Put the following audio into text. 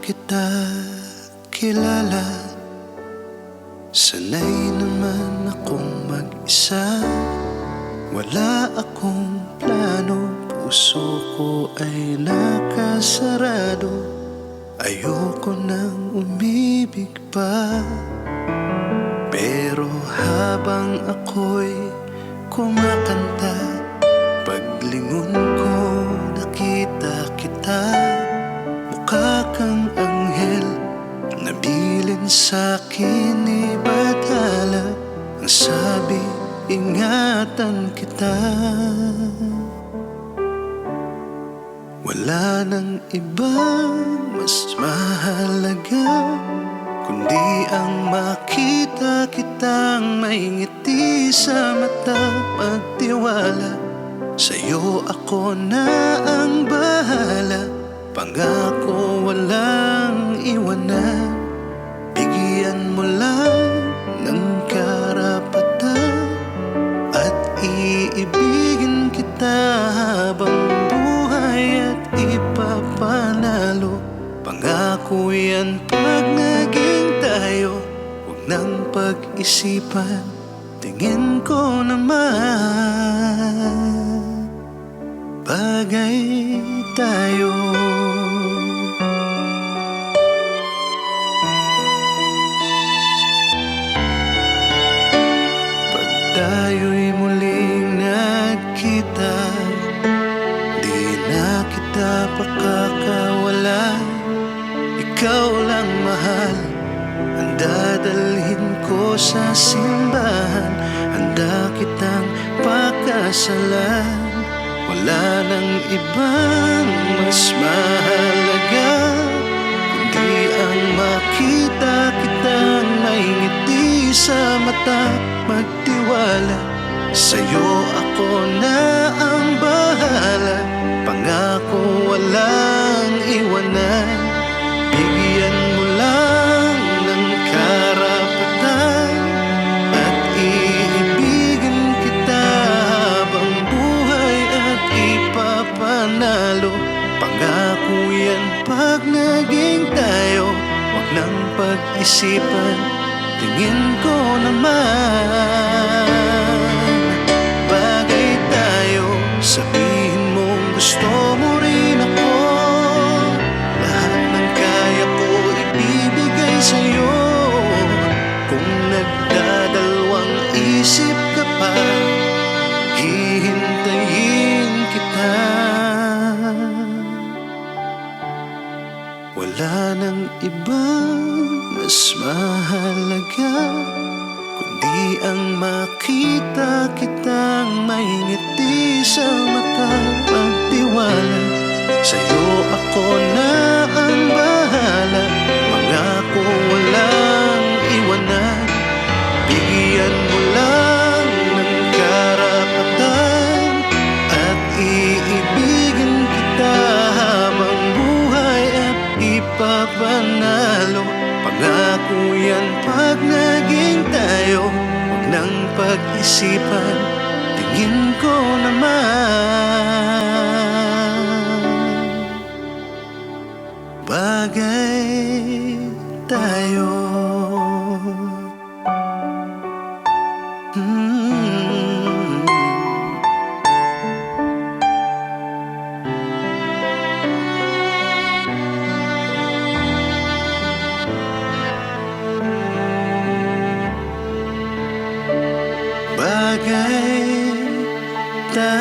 kita kilala. Sanay naman akong mag-isa. Wala akong plano. Puso ko ay nakasarado. Ayoko nang umibig pa. Pero habang ako'y kumakanta Paglingon ingatan kita. Wala nang ibang mas mahalaga Kundi ang makita kitang may ngiti sa mata Magtiwala. Sa'yo ako na ang bahala Pangako walang iwanan Pangako yan pag naging tayo Huwag nang pag-isipan. Tingin ko naman Bagay tayo dadalhin ko sa simbahan. Handa kitang pakasalan. Wala nang ibang mas mahalaga Kundi ang makita kitang may ngiti sa mata. Magtiwala Sa'yo ako na ang bahala. Pangako walang iwanan pag-isipan. Tingin ko naman Bagay tayo. Sabihin mong gusto mo wala nang ibang mas mahalaga Kundi ang makita kitang may ngiti sa mata Magtiwala Sa'yo ako na nang pag-isipan Tingin ko naman. Bagay tayo Bagay tayo